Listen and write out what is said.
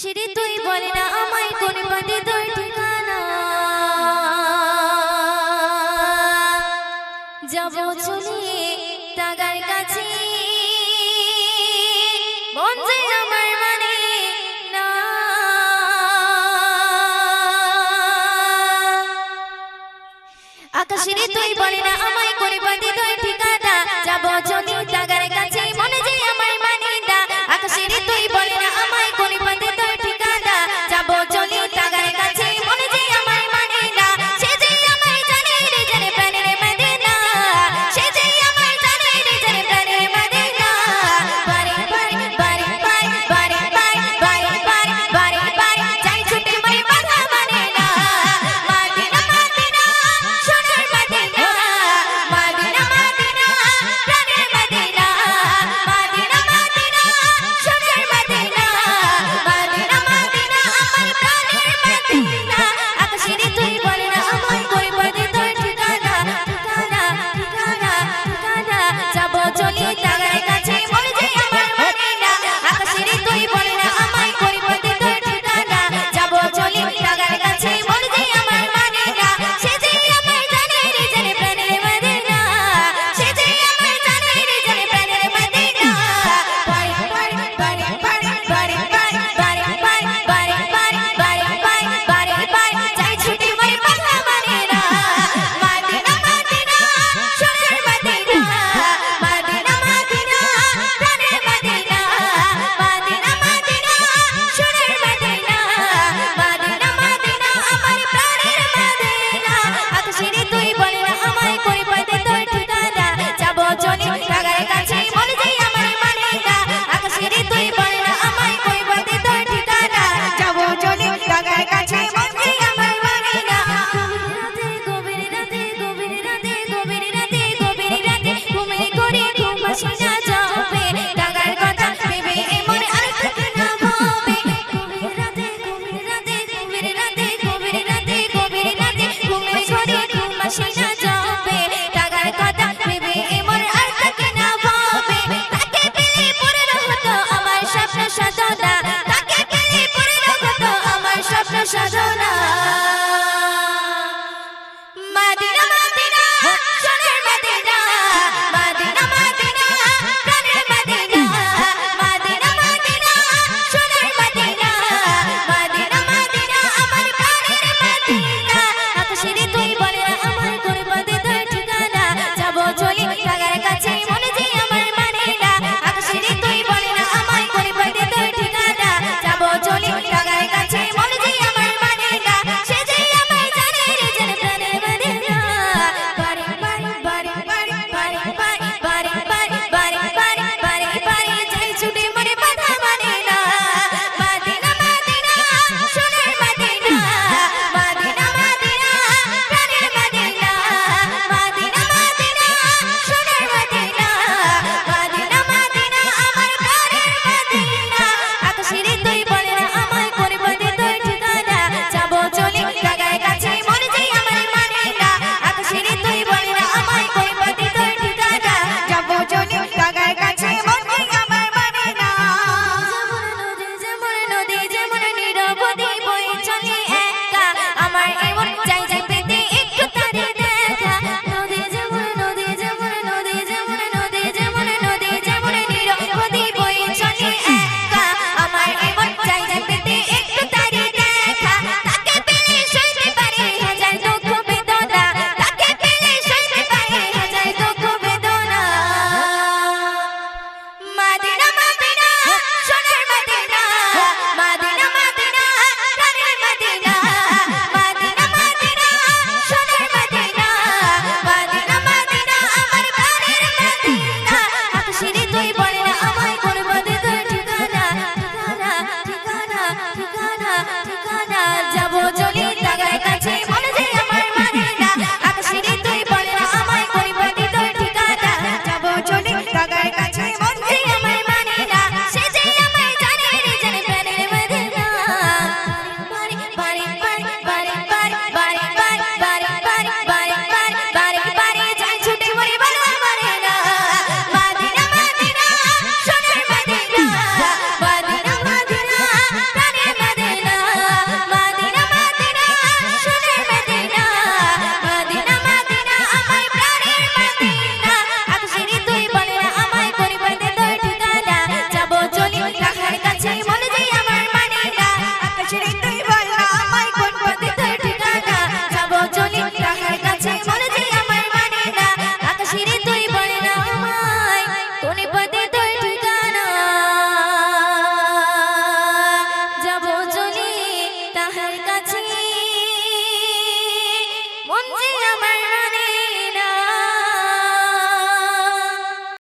আকাশেরে তুই বলে না আমায় কোন পদে তোর ঠিকানা। যাব চলে তাগার কাছে। মন আমার মানে না। আকাশেরে তুই বলে না আমায় কোন পদে